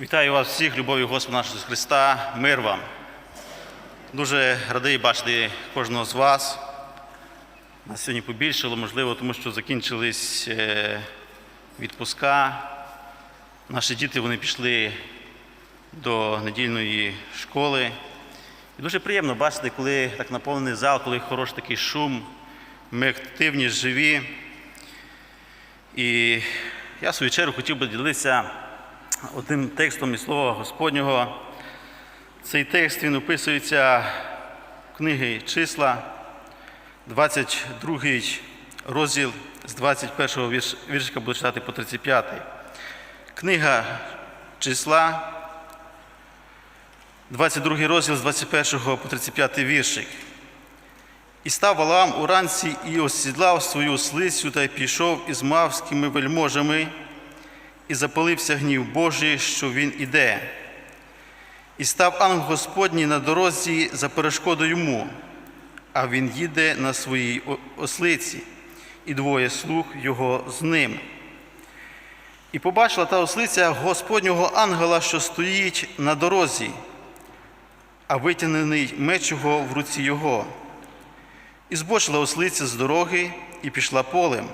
Вітаю вас всіх, любов'ю Господа нашого Христа, мир вам. Дуже радий бачити кожного з вас. Нас сьогодні побільшало, можливо, тому що закінчились е, відпуска. Наші діти вони пішли до недільної школи. І дуже приємно бачити, коли так наповнений зал, коли хороший такий шум, ми активні, живі. І я в свою чергу хотів би ділитися одним текстом із Слова Господнього. Цей текст він описується в книги числа, 22 розділ з 21 вірш, віршика буду читати по 35. Книга числа, 22 розділ з 21 по 35 віршик. І став Валаам уранці і осідлав свою слицю та й пішов із мавськими вельможами, і запалився гнів Божий, що він іде. І став ангел Господній на дорозі за перешкоду йому, а він їде на своїй ослиці, і двоє слуг його з ним. І побачила та ослиця Господнього ангела, що стоїть на дорозі, а витягнений меч його в руці його. І збочила ослиця з дороги і пішла полем,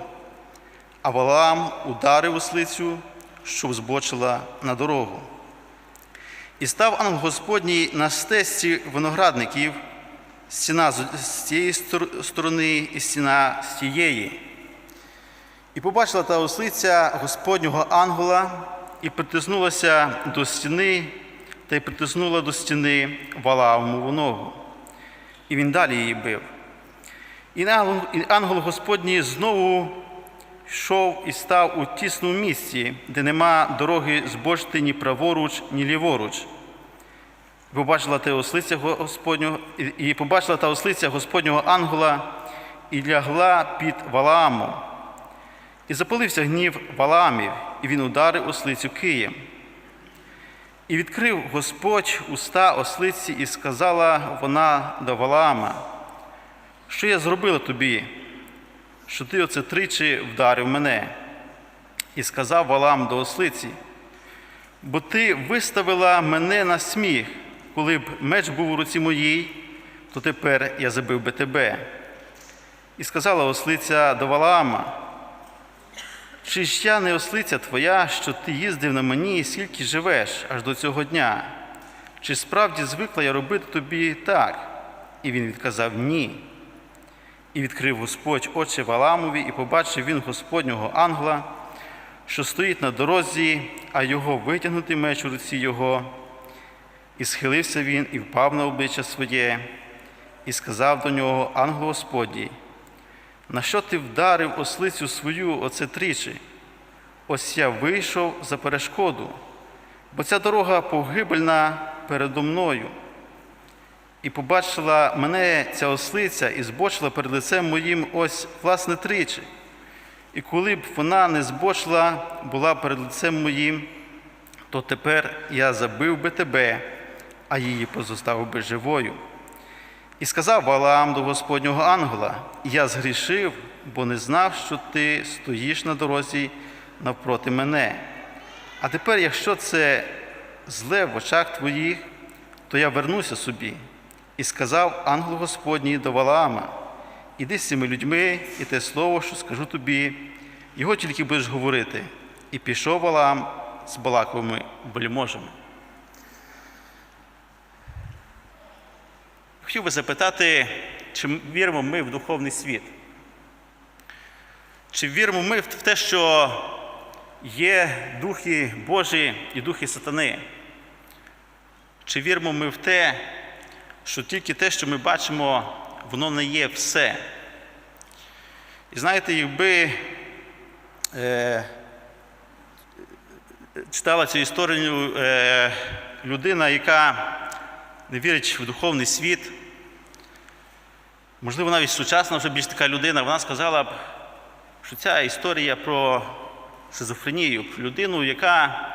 а Валаам ударив ослицю, щоб збочила на дорогу. І став ангел Господній на стесці виноградників, стіна з цієї сторони і стіна з тієї. І побачила та ослиця Господнього ангела і притиснулася до стіни, та й притиснула до стіни Валаамову ногу. І він далі її бив. І ангел Господній знову йшов і став у тісному місці, де нема дороги збочити ні праворуч, ні ліворуч. Побачила та ослиця Господнього, і побачила та ослиця Господнього ангела і лягла під Валаамом. І запалився гнів Валаамів, і він ударив ослицю києм. І відкрив Господь уста ослиці, і сказала вона до Валаама, що я зробила тобі, що ти оце тричі вдарив мене? І сказав Валам до ослиці, бо ти виставила мене на сміх, коли б меч був у руці моїй, то тепер я забив би тебе. І сказала ослиця до Валаама, чи ж я не ослиця твоя, що ти їздив на мені, і скільки живеш аж до цього дня? Чи справді звикла я робити тобі так? І він відказав ні. І відкрив Господь очі Валамові, і побачив він Господнього ангела, що стоїть на дорозі, а його витягнутий меч у руці його. І схилився він і впав на обличчя своє, і сказав до нього ангел Господній, на що ти вдарив ослицю свою оце тричі? Ось я вийшов за перешкоду, бо ця дорога погибельна передо мною. І побачила мене ця ослиця і збочила перед лицем моїм ось власне тричі. І коли б вона не збочила, була перед лицем моїм, то тепер я забив би тебе, а її позоставив би живою. І сказав Валаам до Господнього ангела: Я згрішив, бо не знав, що ти стоїш на дорозі навпроти мене. А тепер, якщо це зле в очах твоїх, то я вернуся собі. І сказав ангел Господній до Валаама, іди з цими людьми, і те слово, що скажу тобі, його тільки будеш говорити. І пішов Валаам з Балаковими вельможами. Хотів би запитати, чи віримо ми в духовний світ? Чи віримо ми в те, що є духи Божі і духи сатани? Чи віримо ми в те, що тільки те, що ми бачимо, воно не є все? І знаєте, якби е, читала цю історію е, людина, яка не вірить в духовний світ, можливо, навіть сучасна вже більш така людина, вона сказала б, що ця історія про шизофренію, про людину, яка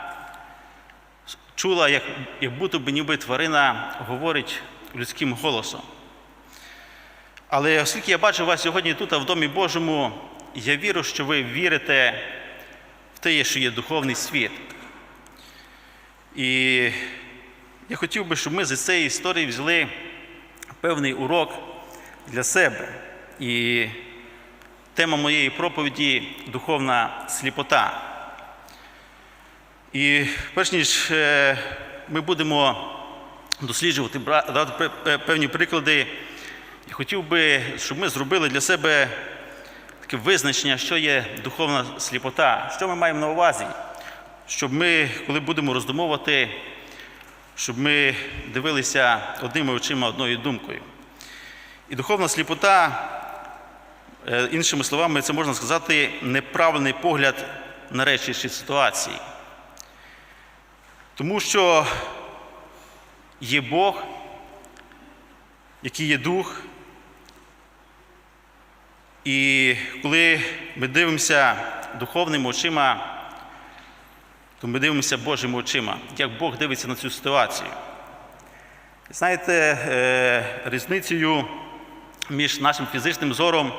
чула, як, як будто би ніби тварина говорить людським голосом. Але оскільки я бачу вас сьогодні тут, в Домі Божому, я вірю, що ви вірите в те, що є духовний світ. І я хотів би, щоб ми з цієї історії взяли певний урок для себе. І тема моєї проповіді духовна сліпота. І перш ніж е, ми будемо досліджувати, пе- е, певні приклади, я хотів би, щоб ми зробили для себе таке визначення, що є духовна сліпота, що ми маємо на увазі, щоб ми, коли будемо роздумовувати, щоб ми дивилися одними очима, одною думкою. І духовна сліпота, е, іншими словами, це можна сказати, неправильний погляд на речі чи ситуації. Тому що є Бог, який є дух. І коли ми дивимося духовними очима, то ми дивимося Божими очима, як Бог дивиться на цю ситуацію. Знаєте, е, різницею між нашим фізичним зором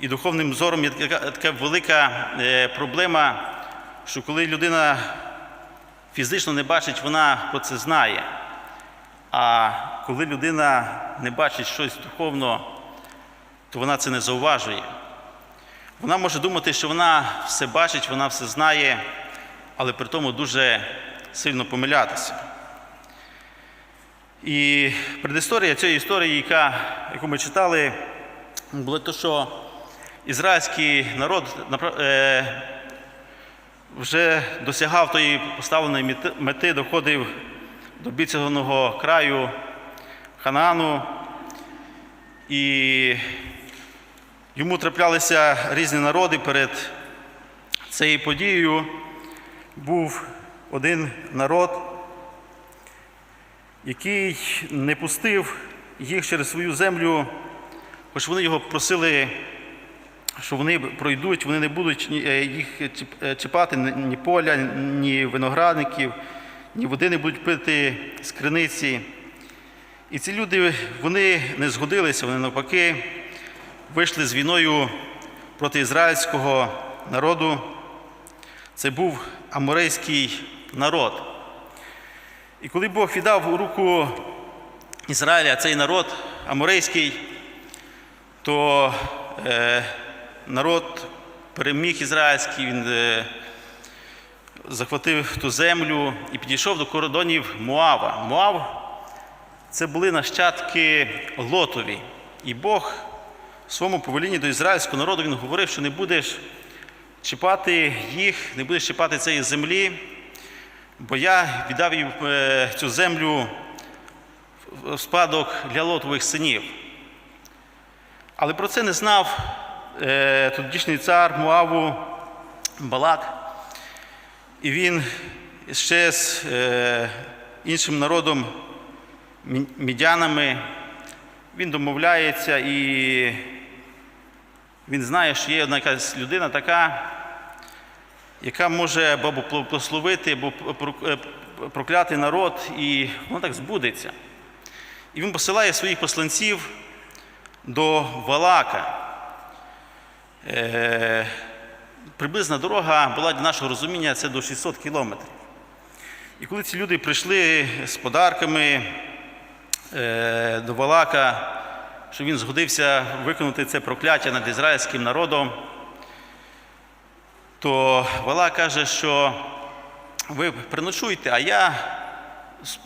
і духовним зором є така, така велика е, проблема, що коли людина фізично не бачить, вона про це знає. А коли людина не бачить щось духовно, то вона це не зауважує. Вона може думати, що вона все бачить, вона все знає, але при тому дуже сильно помилятися. І предісторія цієї історії, яка, яку ми читали, було те, що ізраїльський народ е, вже досягав тої поставленої мети- доходив до обіцяного краю Ханаану, і йому траплялися різні народи перед цією подією. Був один народ, який не пустив їх через свою землю, хоч вони його просили, що вони пройдуть, вони не будуть е, їх е, чіпати ні поля, ні виноградників, ні води не будуть пити з криниці. І ці люди вони не згодилися, вони навпаки вийшли з війною проти ізраїльського народу. Це був аморейський народ. І коли Бог віддав у руку Ізраїля цей народ аморейський, то е, народ переміг ізраїльський, він е, захватив ту землю і підійшов до кордонів Моава. Моав це були нащадки Лотові. І Бог в своєму повелінні до ізраїльського народу він говорив, що не будеш чіпати їх, не будеш чіпати цієї землі, бо я віддав їм е, цю землю в спадок для лотових синів. Але про це не знав е, тодішній цар Муаву Балак. І він ще з е, іншим народом, мідянами, він домовляється і він знає, що є одна якась людина така, яка може або благословити, або е, прокляти народ, і воно так збудеться. І він посилає своїх посланців до Валака. Приблизна дорога була для нашого розуміння це до 600 кілометрів. І коли ці люди прийшли з подарками е, до Валака, що він згодився виконати це прокляття над ізраїльським народом, то Вала каже, що ви приночуйте, а я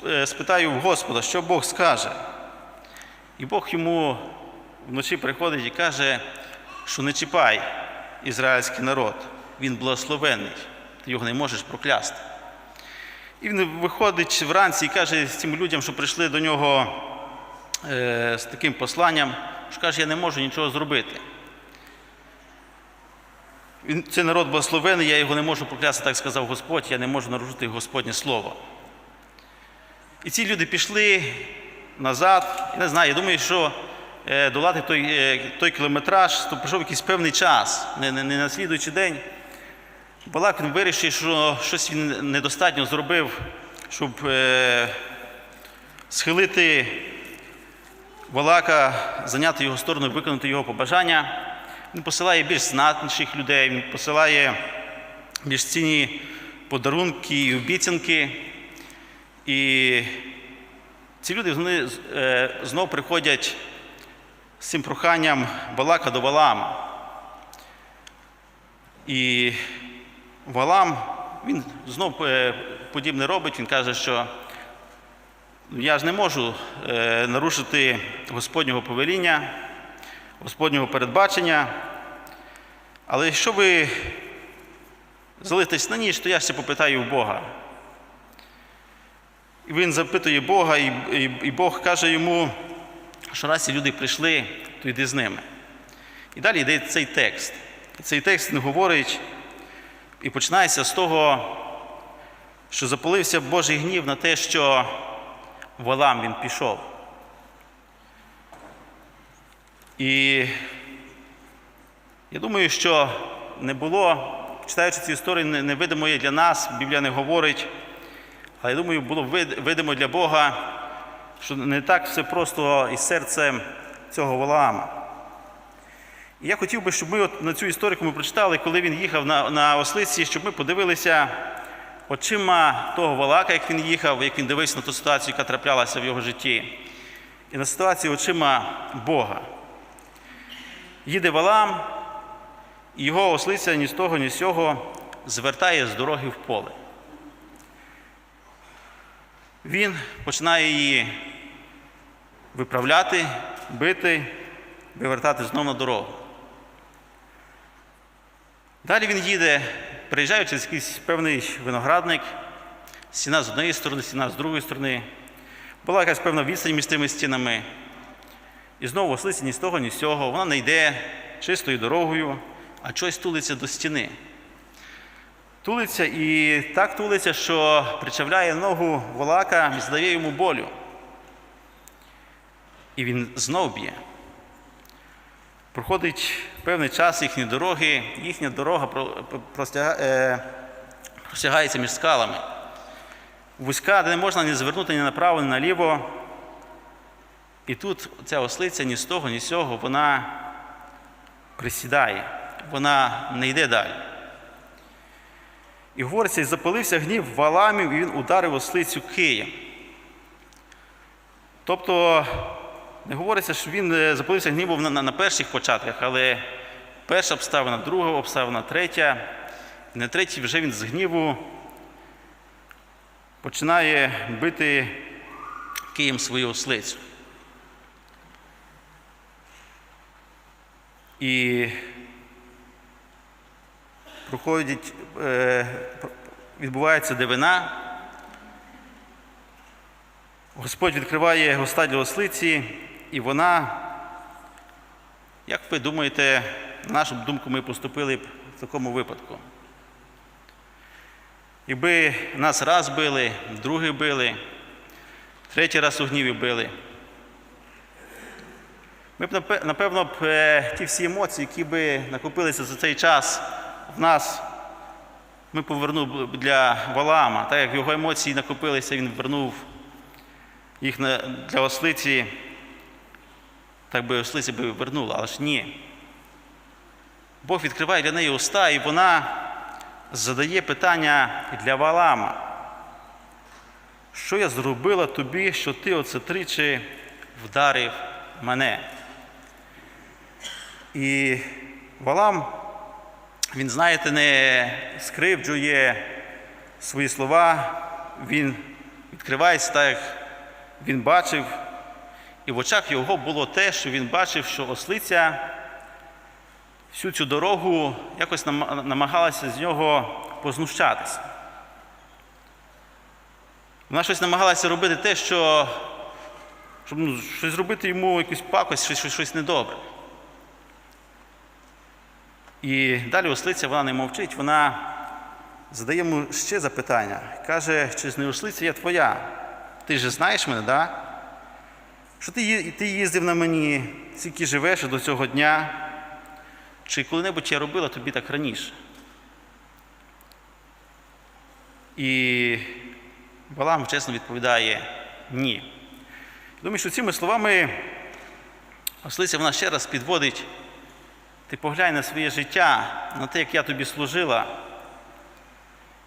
е, спитаю в Господа, що Бог скаже. І Бог йому вночі приходить і каже, що не чіпай ізраїльський народ, він благословений, ти його не можеш проклясти. І він виходить вранці і каже цим людям, що прийшли до нього е, з таким посланням, що каже, я не можу нічого зробити. Він, цей народ благословений, я його не можу проклясти, так сказав Господь, я не можу нарушити Господнє Слово. І ці люди пішли назад, я не знаю, я думаю, що долати той, е, той кілометраж, то пройшов якийсь певний час, не, не, не на слідуючий день. Балак вирішив, що щось він недостатньо зробив, щоб е, схилити Балака, зайняти його сторону, виконати його побажання. Він посилає більш знатніших людей, він посилає більш цінні подарунки і обіцянки. І ці люди вони е, знов приходять з цим проханням Балака до Валаама. І Валам, він знов е, подібне робить, він каже, що я ж не можу е, нарушити Господнього повеління, Господнього передбачення. Але якщо ви залитесь на ніч, то я ще попитаю в Бога. І він запитує Бога, і, Бог каже йому, що раз ці люди прийшли, то йди з ними. І далі йде цей текст. Цей текст він говорить і починається з того, що запалився Божий гнів на те, що Валам він пішов. І я думаю, що не було, читаючи ці історії, не- невидимої для нас, Біблія не говорить, але я думаю, було вид- видимо для Бога, що не так все просто із серцем цього Валаама. І я хотів би, щоб ми от на цю історію ми прочитали, коли він їхав на, на ослиці, щоб ми подивилися очима того Валака, як він їхав, як він дивився на ту ситуацію, яка траплялася в його житті, і на ситуацію очима Бога. Їде Валам, і його ослиця ні з того, ні з цього звертає з дороги в поле. Він починає її виправляти, бити, вивертати знову на дорогу. Далі він їде, приїжджає через якийсь певний виноградник, стіна з однієї сторони, стіна з другої сторони. Була якась певна відстань між тими стінами. І знову ослиця ні з того, ні з цього. Вона не йде чистою дорогою, а щось тулиться до стіни. Тулиться і так тулиться, що причавляє ногу волака і здає йому болю. І він знов б'є. Проходить певний час їхні дороги, їхня дорога е, простягається між скалами. Вузька, де не можна ні звернути ні направо, ні наліво. І тут ця ослиця ні з того, ні з цього, вона присідає, вона не йде далі. І говориться, і запалився гнів валамів, і він ударив ослицю києм. Тобто, не говориться, що він е, запалився гнівом на, на, на перших початках, але перша обставина, друга обставина, третя. І на третій вже він з гніву починає бити києм свою ослицю. І проходить, е, відбувається дивина. Господь відкриває госта для ослиці, і вона, як ви думаєте, на нашу думку, ми поступили б в такому випадку? Якби нас раз били, другий били, третій раз у гніві били. Ми б, напевно, б е, ті всі емоції, які би накопилися за цей час нас, ми повернули для Валаама. Так як його емоції накопилися, він вернув їх для ослиці, так би ослиці би вернула, але ж ні. Бог відкриває для неї уста, і вона задає питання для Валаама. Що я зробила тобі, що ти оце тричі вдарив мене? І Валам, він, знаєте, не скривджує свої слова, він відкривається так, як він бачив, і в очах його було те, що він бачив, що ослиця всю цю дорогу якось намагалася з нього познущатися. Вона щось намагалася робити те, що щоб ну, щось зробити йому якусь пакость, щось, щось, щось недобре. І далі ослиця вона не мовчить, вона задає йому ще запитання. Каже, чи ж не ослиця я твоя? Ти ж знаєш мене, да? Що ти, ти їздив на мені, скільки живеш до цього дня? Чи коли-небудь я робила тобі так раніше? І Балам чесно відповідає ні. Думаю, що цими словами ослиця вона ще раз підводить, ти поглянь на своє життя, на те, як я тобі служила.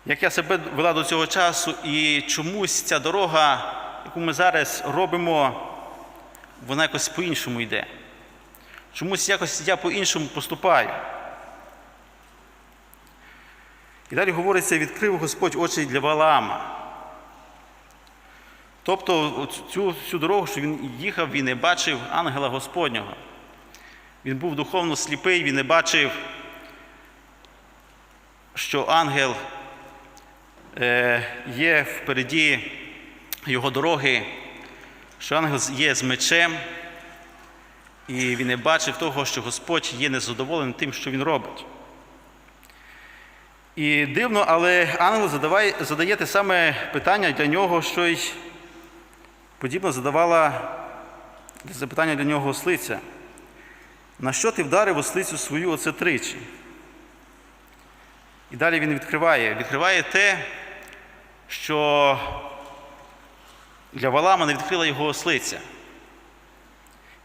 як я себе вела до цього часу, і чомусь ця дорога, яку ми зараз робимо, вона якось по-іншому йде. Чомусь якось я по-іншому поступаю. І далі говориться, відкрив Господь очі для Валаама. Тобто цю, цю дорогу, що він їхав, він не бачив ангела Господнього. Він був духовно сліпий, він не бачив, що ангел е, є впереді його дороги, що ангел є з мечем, і він не бачив того, що Господь є незадоволений тим, що він робить. І дивно, але ангел задаває, задає те саме питання для нього, що й подібно задавала запитання для нього ослиця. На що ти вдарив ослицю свою оце тричі? І далі він відкриває. Відкриває те, що для Валама не відкрила його ослиця.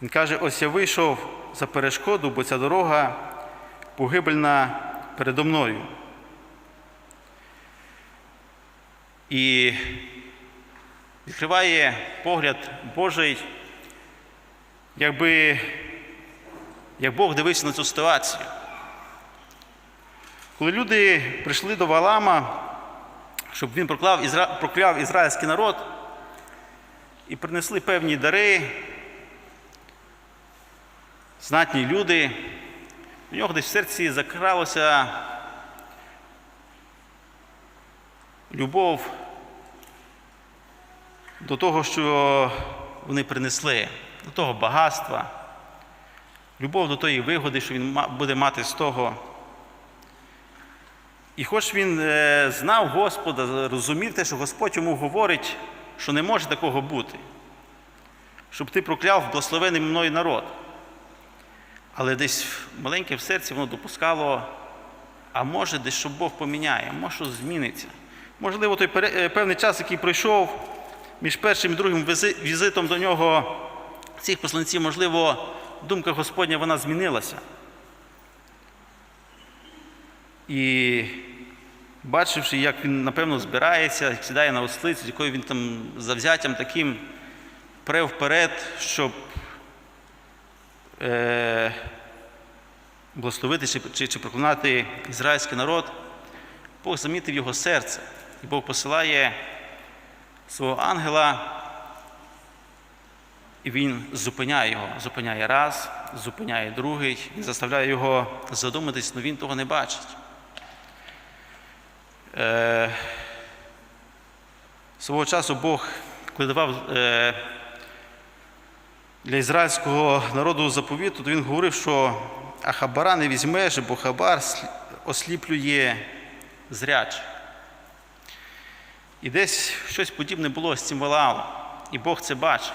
Він каже: ось я вийшов за перешкоду, бо ця дорога погибельна передо мною. І відкриває погляд Божий, якби як Бог дивився на цю ситуацію. Коли люди прийшли до Валама, щоб він проклав, ізра... прокляв ізраїльський народ і принесли певні дари, знатні люди, у нього десь в серці закралося любов до того, що вони принесли, до того багатства, любов до тої вигоди, що він буде мати з того. І хоч він е, знав Господа, розумів те, що Господь йому говорить, що не може такого бути, щоб ти прокляв благословений мною народ. Але десь маленьке в серці воно допускало, а може, десь що Бог поміняє, може щось зміниться. Можливо, той е, певний час, який пройшов між першим і другим візитом до нього цих посланців, можливо, думка Господня вона змінилася. І бачивши, як він, напевно, збирається, сідає на ослицю, з якою він там завзяттям таким пре вперед, щоб е, благословити чи, чи, чи проклинати ізраїльський народ, Бог замітив його серце. І Бог посилає свого ангела, і він зупиняє його, зупиняє раз, зупиняє другий, і заставляє його задуматись, але він того не бачить. Е, Свого часу Бог, коли давав е, для ізраїльського народу заповіту, то він говорив, що а хабара не візьмеш, бо хабар осліплює зряч. І десь щось подібне було з цим Валаалом. І Бог це бачив.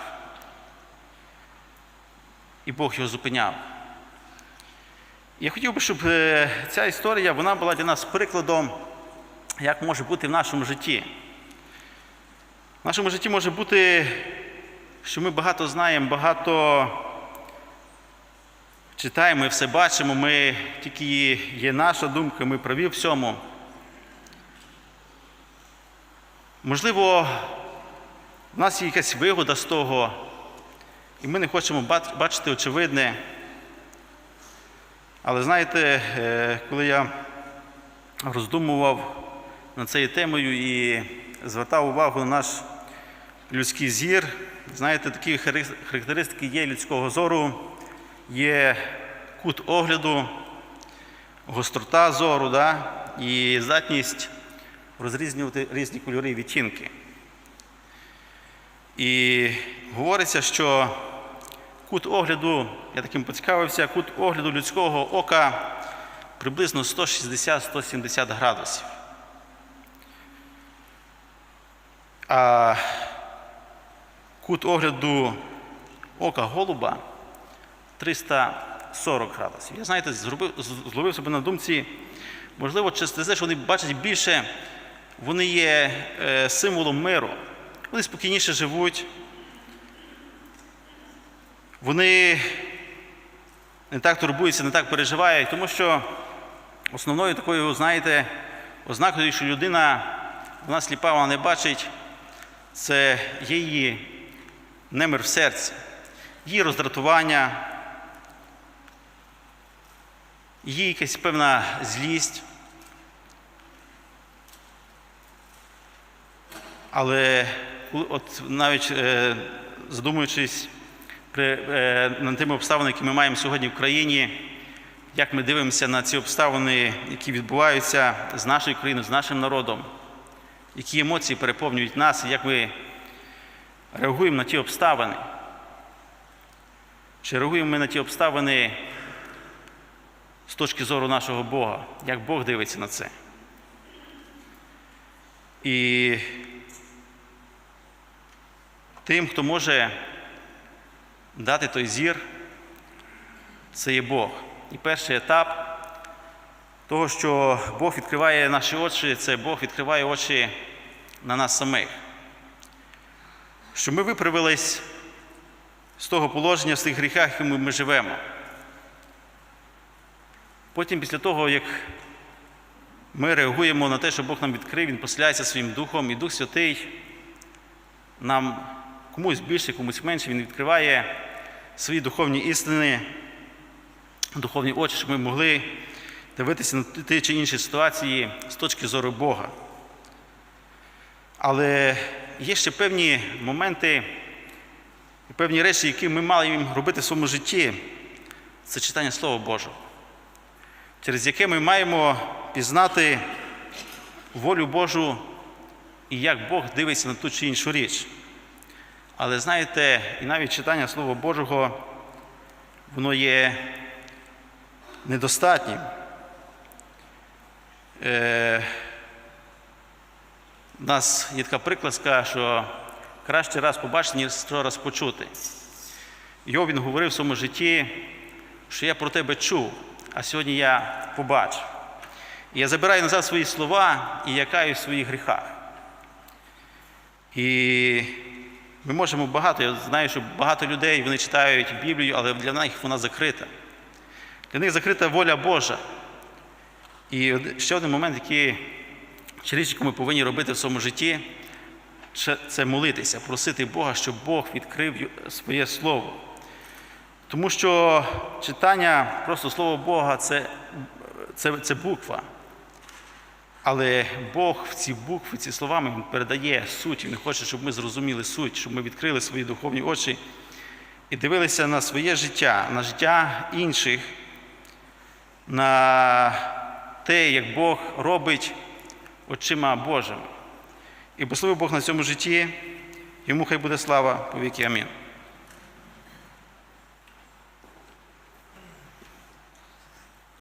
І Бог його зупиняв. Я хотів би, щоб е, ця історія вона була для нас прикладом, як може бути в нашому житті. В нашому житті може бути, що ми багато знаємо, багато читаємо і все бачимо, ми тільки є наша думка, ми праві в всьому. Можливо, в нас є якась вигода з того, і ми не хочемо бачити очевидне. Але знаєте, е, коли я роздумував над цією темою і звертав увагу на наш людський зір, знаєте, такі характеристики є людського зору, є кут огляду, гострота зору да? і здатність розрізнювати різні кольори і відтінки. І говориться, що кут огляду, я таким поцікавився, кут огляду людського ока приблизно 160-170 градусів. А кут огляду ока голуба 340 градусів. Я знаєте, зробив, зловив себе на думці, можливо, через те, що вони бачать більше вони є е, символом миру. Вони спокійніше живуть. Вони не так турбуються, не так переживають, тому що основною такою, знаєте, Ознакою, що людина, вона сліпа, вона не бачить, це є її немир в серці, її роздратування, її якась певна злість. Але от навіть е, задумуючись е, тими обставинами, які ми маємо сьогодні в країні, як ми дивимося на ці обставини, які відбуваються з нашою країною, з нашим народом, які емоції переповнюють нас, як ми реагуємо на ті обставини. Чи реагуємо ми на ті обставини з точки зору нашого Бога, як Бог дивиться на це? І тим, хто може дати той зір, це є Бог. І перший етап того, що Бог відкриває наші очі, це Бог відкриває очі на нас самих. Щоб ми виправились з того положення, з тих гріхах, якими ми живемо. Потім, після того, як ми реагуємо на те, що Бог нам відкрив, Він поселяється своїм Духом, і Дух Святий нам комусь більше, комусь менше, Він відкриває свої духовні істини, духовні очі, щоб ми могли дивитися на ті чи інші ситуації з точки зору Бога. Але є ще певні моменти і певні речі, які ми маємо робити в своєму житті. Це читання Слова Божого, через яке ми маємо пізнати волю Божу і як Бог дивиться на ту чи іншу річ. Але знаєте, і навіть читання Слова Божого, воно є недостатнім. Е, у нас є така приказка, що краще раз побачити, ніж сто раз почути. Його він говорив в своєму житті, що я про тебе чув, а сьогодні я побачив. І я забираю назад свої слова і я в своїх гріхах. І ми можемо багато, я знаю, що багато людей вони читають Біблію, але для них вона закрита. Для них закрита воля Божа. І ще один момент, який яку ми повинні робити в своєму житті, це- молитися, просити Бога, щоб Бог відкрив своє слово. Тому що читання, просто слово Бога це, це, це буква. Але Бог в ці букви, ці словами Він передає суть. Він хоче, щоб ми зрозуміли суть, щоб ми відкрили свої духовні очі і дивилися на своє життя, на життя інших, на те, як Бог робить очима Божими. І благословив Бог на цьому житті, йому хай буде слава по віки. Амінь.